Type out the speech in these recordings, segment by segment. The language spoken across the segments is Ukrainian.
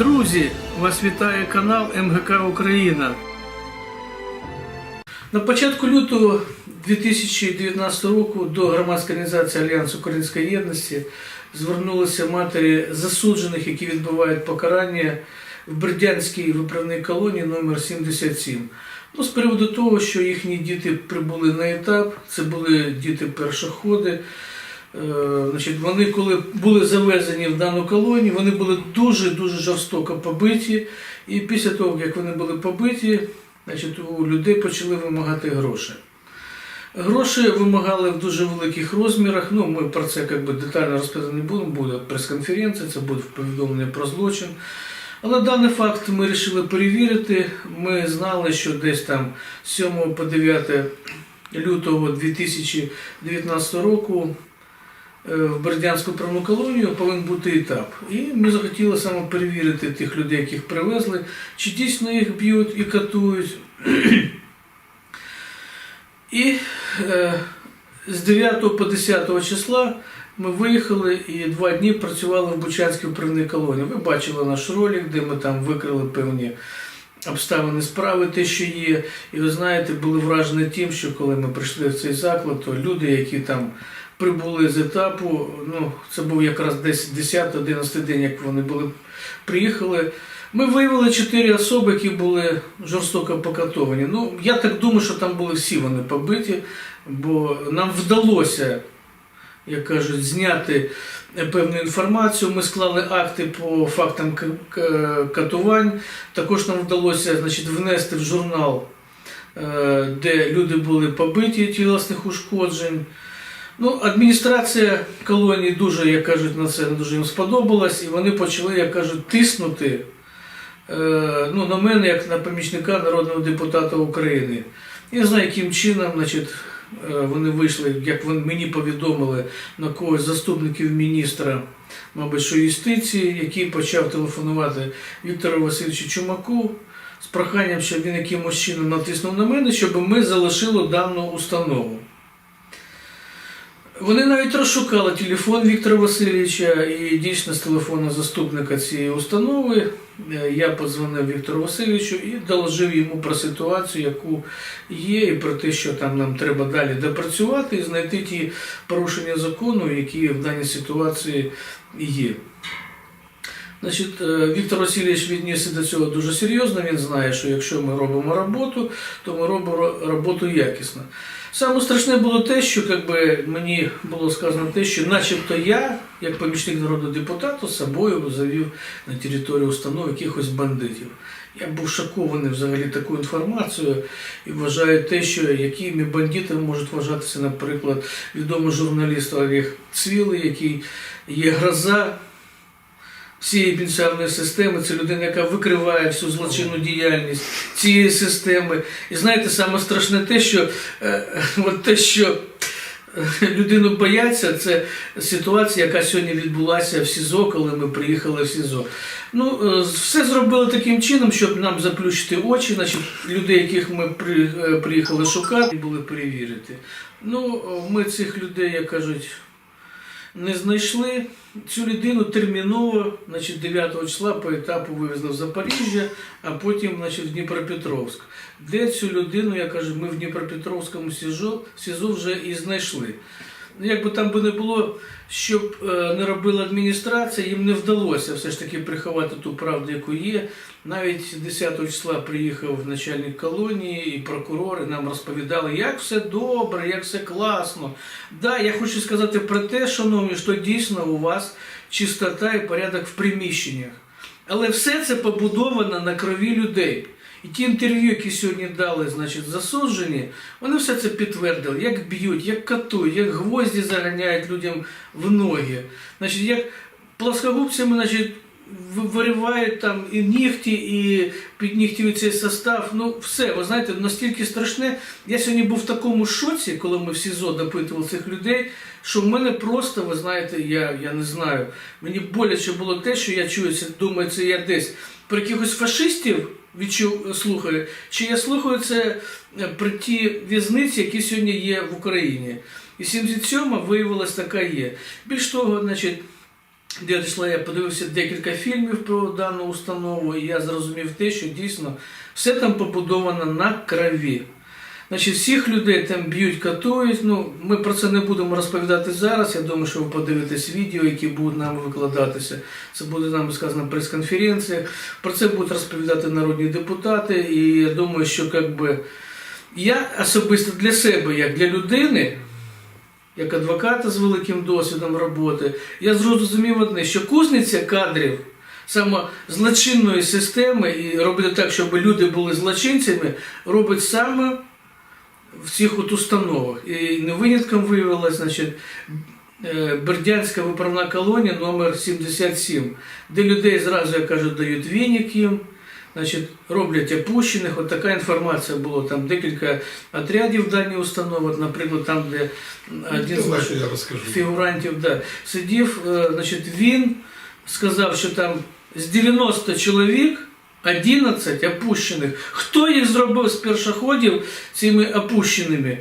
Друзі, вас вітає канал МГК Україна. На початку лютого 2019 року до громадської організації Альянс Української єдності звернулися матері засуджених, які відбувають покарання в Бердянській виправній колонії номер 77. Ну, з приводу того, що їхні діти прибули на етап, це були діти першоходи. Е, Значить, вони, коли були завезені в дану колонію, вони були дуже-дуже жорстоко побиті. І після того, як вони були побиті, значить, у людей почали вимагати гроші. Гроші вимагали в дуже великих розмірах. Ну, ми про це як би, детально розповідати не будемо, буде прес-конференція, це буде повідомлення про злочин. Але даний факт ми вирішили перевірити. Ми знали, що десь там з 7 по 9 лютого 2019 року в Бердянську правну колонію повинен бути етап. І ми захотіли саме перевірити тих людей, яких привезли, чи дійсно їх б'ють і катують. І е, з 9 по 10 числа ми виїхали і два дні працювали в Бучанській управній колонії. Ви бачили наш ролик, де ми там викрили певні обставини справи, те, що є. І ви знаєте, були вражені тим, що коли ми прийшли в цей заклад, то люди, які там прибули з етапу, ну це був якраз десь 10-11 день, як вони були приїхали. Ми виявили чотири особи, які були жорстоко покатовані. Ну, я так думаю, що там були всі вони побиті, бо нам вдалося, як кажуть, зняти певну інформацію. Ми склали акти по фактам катувань. Також нам вдалося значить, внести в журнал, е, де люди були побиті тілесних ушкоджень. Ну, адміністрація колонії дуже, як кажуть, на це не дуже їм сподобалась, і вони почали, як кажуть, тиснути е, ну, на мене, як на помічника народного депутата України. Я знаю, яким чином значить, е, вони вийшли, як вони мені повідомили на когось заступників міністра, мабуть, що юстиції, який почав телефонувати Віктору Васильовичу Чумаку з проханням, щоб він якимось чином натиснув на мене, щоб ми залишили дану установу. Вони навіть розшукали телефон Віктора Васильовича і дійсно з телефону заступника цієї установи е, я подзвонив Віктору Васильовичу і доложив йому про ситуацію, яку є, і про те, що там нам треба далі допрацювати і знайти ті порушення закону, які в даній ситуації є. Значить, е, Віктор Васильович віднісся до цього дуже серйозно. Він знає, що якщо ми робимо роботу, то ми робимо роботу якісно. Саме страшне було те, що як би, мені було сказано те, що начебто я, як помічник народного депутата, з собою завів на територію установи якихось бандитів. Я був шокований взагалі такою інформацією і вважаю те, що якими бандитами можуть вважатися, наприклад, відомий журналіст Олег Цвілий, який є гроза всієї пенсіонної системи, це людина, яка викриває всю злочинну діяльність цієї системи. І знаєте, саме страшне те, що е, от те, що е, людину бояться, це ситуація, яка сьогодні відбулася в СІЗО, коли ми приїхали в СІЗО. Ну, е, все зробили таким чином, щоб нам заплющити очі, значить, людей, яких ми при, приїхали шукати, були перевірити. Ну, ми цих людей, як кажуть, не знайшли. Цю людину терміново, значить, 9 числа по етапу вивезли в Запоріжжя, а потім значить, в Дніпропетровськ. Де цю людину, я кажу, ми в Дніпропетровському СІЗО, СІЗО вже і знайшли. Ну, Як би там би не було, щоб е, не робила адміністрація, їм не вдалося все ж таки приховати ту правду, яку є. Навіть 10 числа приїхав начальник колонії і прокурори нам розповідали, як все добре, як все класно. Да, я хочу сказати про те, шановні, що дійсно у вас чистота і порядок в приміщеннях. Але все це побудовано на крові людей. І ті інтерв'ю, які сьогодні дали, значить, засуджені, вони все це підтвердили, як б'ють, як катують, як гвозді заганяють людям в ноги. Значить, як плоскогубцями, значить, виривають там і нігті, і піднігтюють цей состав. Ну, все, ви знаєте, настільки страшне. Я сьогодні був в такому шоці, коли ми в СІЗО допитували цих людей, що в мене просто, ви знаєте, я, я не знаю, мені боляче було те, що я чую, думаю, це я десь про якихось фашистів відчув, слухаю, чи я слухаю це е, про ті в'язниці, які сьогодні є в Україні. І 77 виявилась така є. Більш того, значить, дійшла, я подивився декілька фільмів про дану установу, і я зрозумів те, що дійсно все там побудовано на крові. Значить, всіх людей там б'ють, катують. Ну, ми про це не будемо розповідати зараз. Я думаю, що ви подивитесь відео, які будуть нам викладатися. Це буде нам сказано на прес-конференціях. Про це будуть розповідати народні депутати. І я думаю, що як би, я особисто для себе, як для людини, як адвоката з великим досвідом роботи, я зрозумів одне, що кузниця кадрів саме злочинної системи і робити так, щоб люди були злочинцями, робить саме в цих от установах. І не винятком виявилось, значить, е, Бердянська виправна колонія номер 77, де людей зразу, як кажуть, дають віник їм, значить, роблять опущених. От така інформація була. Там декілька отрядів дані установи, наприклад, там, де один з наших фігурантів да, сидів, е, значить, він сказав, що там з 90 чоловік 11 опущених. Хто їх зробив з першоходів цими опущеними?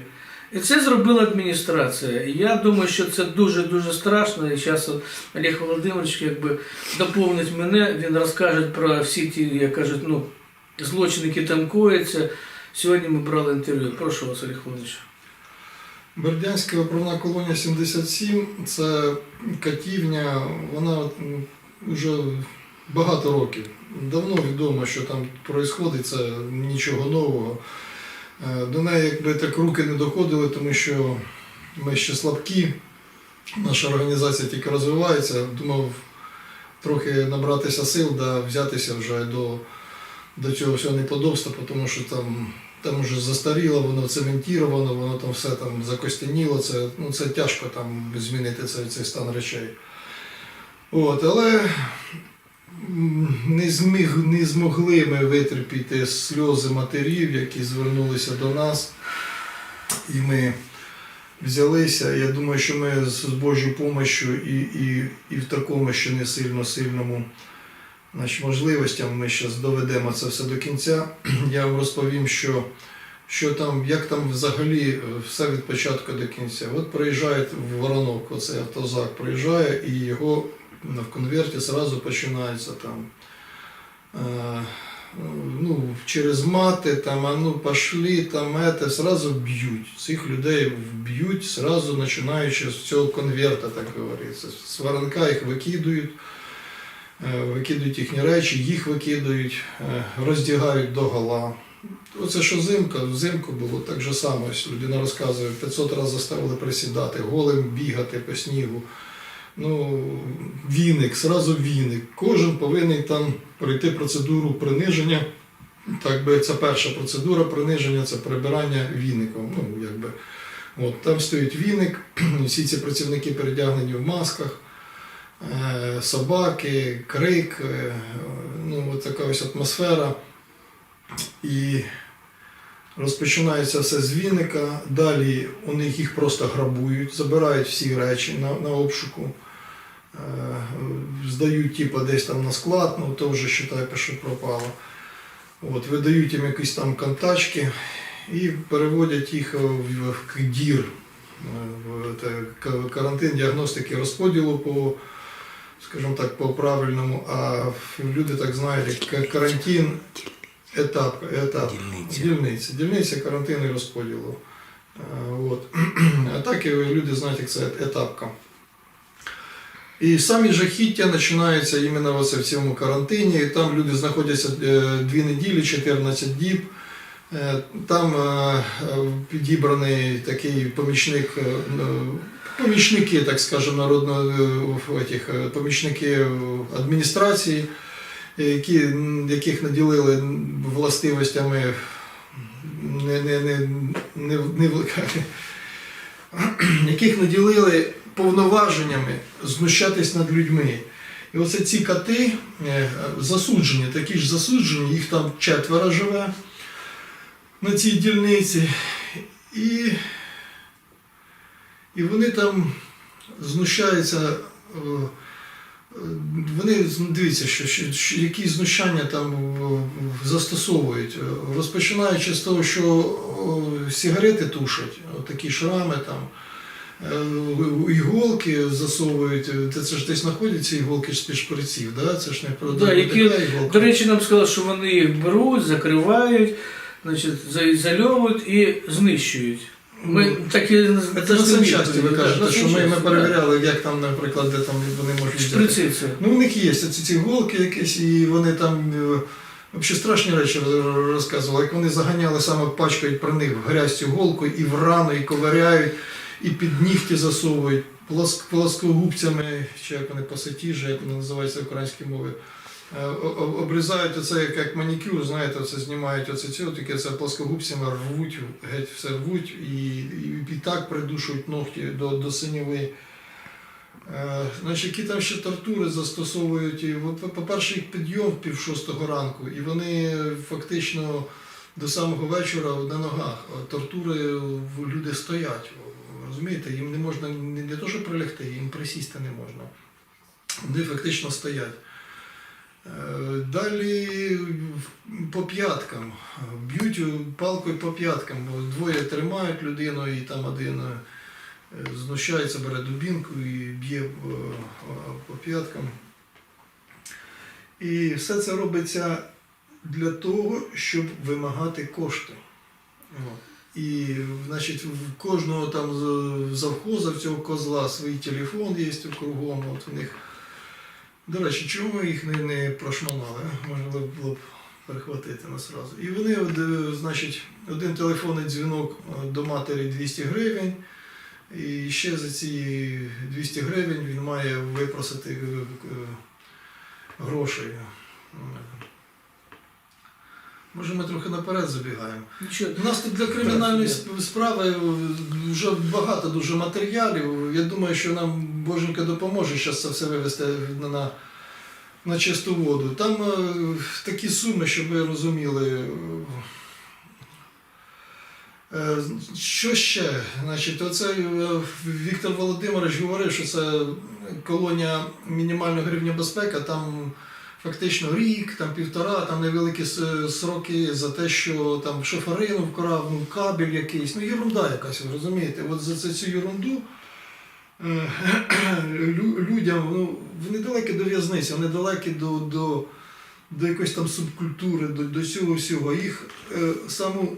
І це зробила адміністрація. І я думаю, що це дуже-дуже страшно. І зараз Олег Володимирович якби доповнить мене, він розкаже про всі ті, як кажуть, ну, злочини, там кояться. Сьогодні ми брали інтерв'ю. Прошу вас, Олег Володимирович. Бердянська виправна колонія 77 це катівня, вона вже багато років. Давно відомо, що там відбувається, нічого нового. Е, До неї якби так руки не доходили, тому що ми ще слабкі, наша організація тільки розвивається. Думав трохи набратися сил, да взятися вже до, до цього всього неподобства, тому що там там вже застаріло, воно цементіровано, воно там все там закостяніло, це, ну, це тяжко там змінити цей, цей стан речей. От, але не, зміг, не змогли ми витерпіти сльози матерів, які звернулися до нас. І ми взялися. Я думаю, що ми з Божою допомогою і, і, і в такому ще не сильно сильному можливостям ми зараз доведемо це все до кінця. Я вам розповім, що, що там, як там взагалі е, все від початку до кінця. От приїжджає в Воронок, оцей автозак приїжджає і його в конверті зразу починається там. Е, ну, через мати, там, а ну пошли, там, это, сразу б'ють. Цих людей вб'ють, сразу починаючи з цього конверта, так говориться. З воронка їх викидують, е, викидують їхні речі, їх викидують, е, роздягають до гола. Оце що зимка, взимку було так же само. Людина розказує, 500 разів заставили присідати, голим бігати по снігу. Ну, віник, сразу віник. Кожен повинен там пройти процедуру приниження. Так би це перша процедура приниження, це прибирання віником. Ну, якби. От, там стоїть віник, всі ці працівники передягнені в масках, е, собаки, крик, е, ну, от така ось атмосфера. І розпочинається все з віника. Далі у них їх просто грабують, забирають всі речі на, на обшуку. Е, Здають типу, десь там на склад, ну то вже считай, що пропало. От, видають їм якісь там контачки і переводять їх в, в дір, в карантин діагностики розподілу по, скажімо так, по правильному, а люди так знають, як карантин етап, етап Дільниця. дільниці. Дільниця карантину і розподілу. Е, От. А так і люди знають, як це етапка. І самі жахіття починаються іменно в цьому карантині. Там люди знаходяться е, дві неділі, 14 діб. Е, Там е, е, підібраний такий помічник, е, ну, помічники, так скажемо, народно, е, е, помічники адміністрації, які, яких наділили властивостями не, не, не, не, не, яких наділили повноваженнями знущатись над людьми. І оце ці коти е, засуджені, такі ж засуджені, їх там четверо живе на цій дільниці. І, і вони там знущаються. Вони дивіться, що, що, що які знущання там е, застосовують, Е, розпочинаючи з того, що о, сигарети тушать, такі шрами там. е, іголки засовують. Це, ж десь знаходяться іголки з-під шприців, да? Це ж не про Да, які. До речі, нам сказали, що вони їх беруть, закривають, значить, заізольовують і знищують. Ми так і Це на дошли санчасті ви кажете, що ми, ми перевіряли, як там, наприклад, де там вони можуть да. взяти. Це. Ну, у них є ці, ці голки якісь, і вони там е, взагалі страшні речі роз- розказували, як вони заганяли саме пачкають про них в грязь цю голку і в рану, і ковиряють, і під нігті засовують плоск, плоскогубцями, чи як вони пасатіжі, як вони називаються українською мовою. е, о- о- Обрізають оце як, манікюр, знаєте, оце знімають оце цього, таке це плоскогубцями рвуть, геть все рвуть і, і, і так придушують ногті до, до синьової. Е, Значить, які там ще тортури застосовують. По-перше, їх підйом пів шостого ранку, і вони фактично до самого вечора на ногах. Тортури люди стоять. Розумієте, їм не можна не, не то, що прилягти, їм присісти не можна. Вони фактично стоять. Е, Далі по п'яткам. Б'ють палкою по п'яткам. Двоє тримають людину і там один е, знущається, бере дубінку і б'є по, по п'яткам. І все це робиться для того, щоб вимагати кошти. І, значить, в кожного там завхоза в цього козла свій телефон є кругом. От у них. До речі, чому ми їх не, не прошманали? Можна було б перехватити нас разу. І вони, значить, один телефонний дзвінок е, до матері 200 гривень. І ще за ці 200 гривень він має випросити е, е, грошей. Може, ми трохи наперед забігаємо. Нічого. У нас тут для кримінальної справи вже багато дуже матеріалів. Я думаю, що нам Боженька допоможе зараз це все вивести на, на, чисту воду. Там е, такі суми, щоб ви розуміли. Е, Що ще? Значить, оце е, Віктор Володимирович говорив, що це колонія мінімального рівня безпеки, там фактично рік, там півтора, там невеликі сроки за те, що там шоферину вкрав, ну, кабель якийсь, ну єрунда якась, ви розумієте? От за цю єрунду е, лю- людям, ну, вони далекі до в'язниці, вони далекі до, до, до якоїсь там субкультури, до, до цього всього. Їх е, саму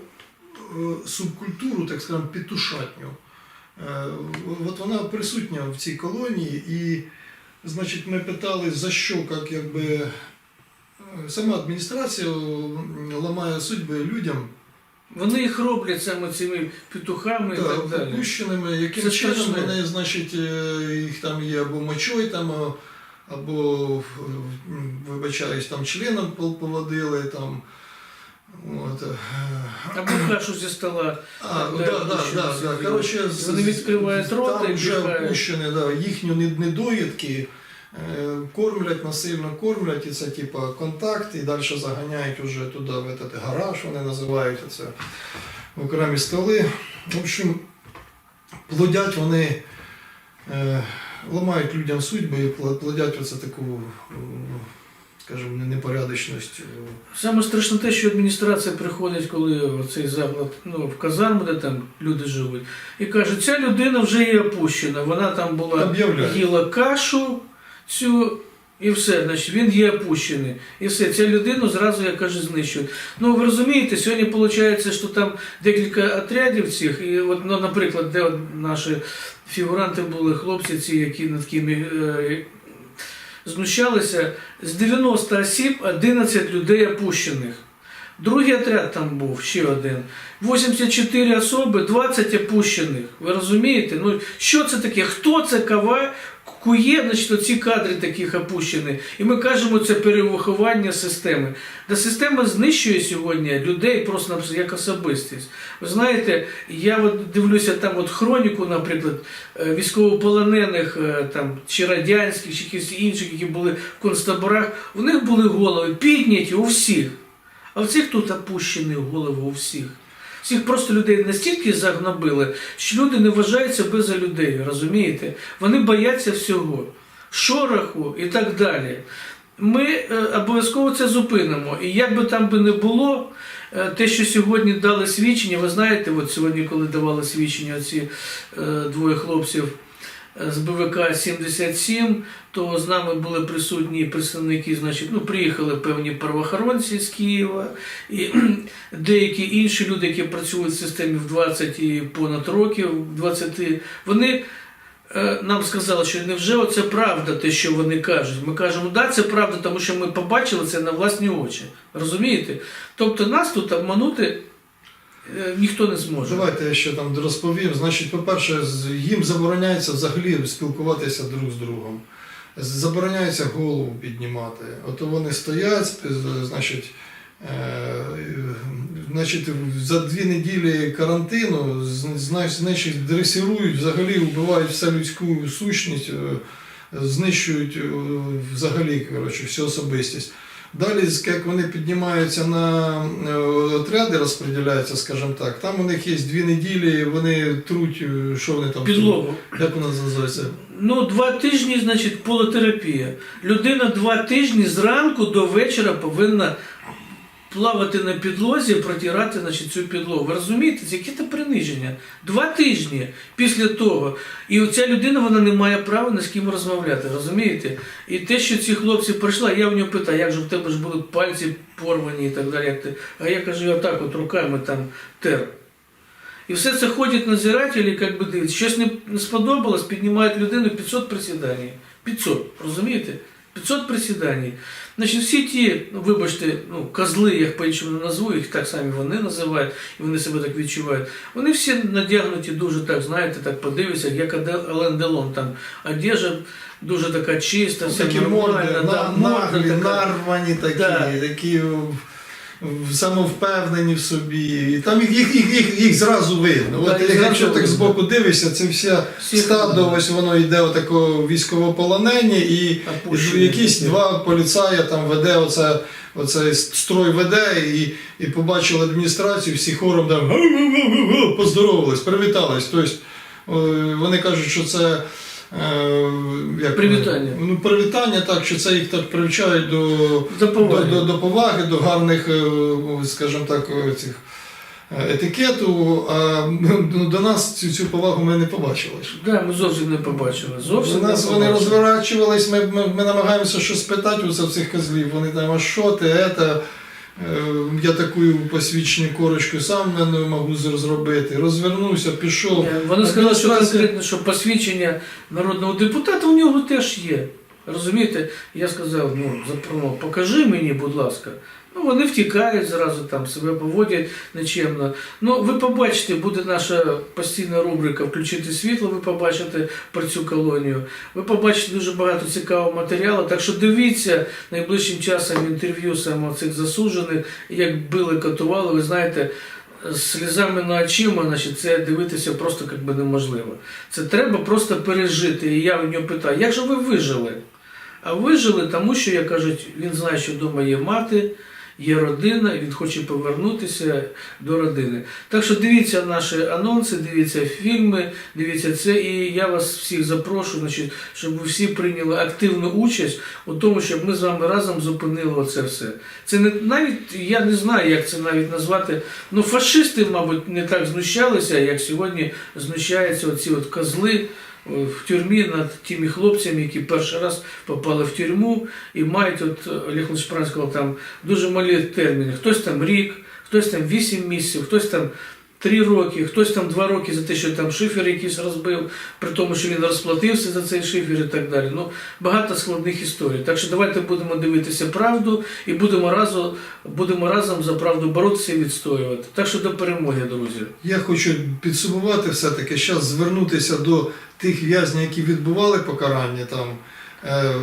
е, субкультуру, так скажемо, петушатню. Е, От вона присутня в цій колонії, і, значить, ми питали, за що, як якби е, сама адміністрація ламає судьби людям, Вони їх роблять саме цими петухами і так далі. опущеними, яким Це чином вони, значить, е, їх там є або мочой, там, е, або, м, вибачаюсь, там членом пол- поводили, там. От. е, Або кашу зі стола. А, Так, да, да, да, що да, це да. за- Коротше, з- Вони відкривають там і вже пихають. опущені, да, їхні нед- недоїдки, кормлять, насильно кормлять, і це типа контакт, і далі заганяють уже туди, в этот гараж, вони називають це окремі столи. В общем, плодять вони, е, ламають людям судьби і плодять оце таку, е, скажімо, непорядочність. е, Саме страшне те, що адміністрація приходить, коли цей заклад ну, в казарму, де там люди живуть, і каже, ця людина вже є опущена. Вона там була їла кашу цю. І все, значить, він є опущений. І все, ця людину зразу, я кажу, знищують. Ну, ви розумієте, сьогодні виходить, що там декілька отрядів цих, і от, ну, наприклад, де от наші фігуранти були, хлопці ці, які над ким е, знущалися, з 90 осіб 11 людей опущених. Другий отряд там був, ще один. 84 особи, 20 опущених. Ви розумієте? Ну, що це таке? Хто це кава? Кує, значить, оці кадри таких опущені. І ми кажемо, це перевиховання системи. Та система знищує сьогодні людей просто як особистість. Ви знаєте, я от дивлюся там от хроніку, наприклад, е, військовополонених, е, там, чи радянських, чи якихось інших, які були в концтаборах, у них були голови підняті у всіх. А в цих тут опущені голови у всіх. Всіх просто людей настільки загнобили, що люди не вважають себе за людей, розумієте? Вони бояться всього, шороху і так далі. ми е, обов'язково це зупинимо. І як би там би не було, е, те, що сьогодні дали свідчення, ви знаєте, от сьогодні, коли давали свідчення ці е, двоє хлопців з БВК 77, то з нами були присутні представники, значить, ну, приїхали певні правоохоронці з Києва, і деякі інші люди, які працюють в системі в 20 і понад років, 20, вони е, нам сказали, що невже оце правда, те, що вони кажуть. Ми кажемо, да, це правда, тому що ми побачили це на власні очі. Розумієте? Тобто нас тут обманути ніхто не зможе. Давайте я ще там розповім. Значить, по-перше, їм забороняється взагалі спілкуватися друг з другом. Забороняється голову піднімати. Ото вони стоять, значить, е, значить, за дві неділі карантину значить, дресирують, взагалі вбивають все людську сущність, е, знищують е, взагалі коротше, всю особистість. Далі, як вони піднімаються на е, отряди, розподіляються, скажімо так, там у них є дві неділі, вони труть, е, що вони там Підлогу. Як вона називається? Ну, два тижні, значить, полотерапія. Людина два тижні зранку до вечора повинна плавати на підлозі, протирати значить, цю підлогу. Ви розумієте, яке це приниження? Два тижні після того. І оця людина вона не має права ні з ким розмовляти, розумієте? І те, що ці хлопці прийшли, я в нього питаю, як же в тебе ж були пальці порвані і так далі. Як ти? А я кажу, я так от руками там тер. І все це ходять надзирателі, як би дивляться. Щось не сподобалось, піднімають людину 500 присідань. 500, розумієте? 500 присідань. Значить, всі ті, ну, вибачте, ну, козли, як по-іншому назву, їх так самі вони називають, і вони себе так відчувають. Вони всі надягнуті дуже так, знаєте, так подивися, як Ален Делон, там одежа дуже така чиста, все Такі морди, да, морда така. нарвані такі, Да. такі самовпевнені в собі. І там їх, їх, їх, їх, їх зразу видно. От їх як- зразу якщо так збоку дивишся, це вся стадо, ось воно йде отако військовополонені, і якісь два поліцая там веде оце. Оцей строй веде і, і побачили адміністрацію, всі хором там поздоровались, привітались. Тобто е, вони кажуть, що це як, Привітання. Ну, привітання, так, що це їх так привчають до, До до, до, до поваги, до гарних, е, скажімо так, е, цих е, етикету. А ну, до нас цю, цю повагу ми не побачили. Да, ми зовсім не побачили. Зовсім У нас не вони розворачувались, ми, ми, ми намагаємося щось питати у цих козлів. Вони там, а що ти, это? Е, Я таку посвідчення корочку сам не, не можу зробити. Розвернувся, пішов. Вони сказали, що конкретно, що посвідчення народного депутата у нього теж є. Розумієте? Я сказав, ну, запропонував, покажи мені, будь ласка. Ну, вони втікають зразу там, себе поводять нечемно. Ну, ви побачите, буде наша постійна рубрика Включити світло, ви побачите про цю колонію. Ви побачите дуже багато цікавого матеріалу. Так що дивіться найближчим часом інтерв'ю саме цих засуджених, як били, катували. Ви знаєте, з сльозами на очима, значить, це дивитися просто як би неможливо. Це треба просто пережити. І я в нього питаю, як же ви вижили? А вижили, тому що, як кажуть, він знає, що вдома є мати, є родина, і він хоче повернутися до родини. Так що дивіться наші анонси, дивіться фільми, дивіться це, і я вас всіх запрошую, значить, щоб ви всі прийняли активну участь у тому, щоб ми з вами разом зупинили оце все. Це не навіть я не знаю, як це навіть назвати. Ну, фашисти, мабуть, не так знущалися, як сьогодні знущаються оці от козли в тюрмі над тими хлопцями, які перший раз попали в тюрму і мають, от Олег Лешпран сказав, там дуже малі терміни. Хтось там рік, хтось там 8 місяців, хтось там. Три роки, хтось там два роки за те, що там шифер якийсь розбив, при тому, що він розплатився за цей шифер і так далі. Ну, багато складних історій. Так що давайте будемо дивитися правду і будемо разом, будемо разом за правду боротися і відстоювати. Так що до перемоги, друзі. Я хочу підсумувати все-таки, зараз звернутися до тих в'язнів, які відбували покарання там. Е,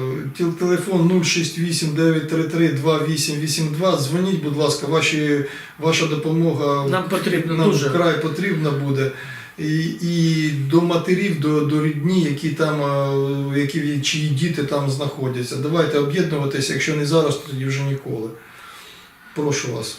Телефон 068 933 2882. Дзвоніть, будь ласка, ваші, ваша допомога Нам потрібно нам дуже. вкрай потрібна буде. І, і до матерів, до, до рідні, які там, е, які, чиї діти там знаходяться. Давайте об'єднуватися, якщо не зараз, то тоді вже ніколи. Прошу вас.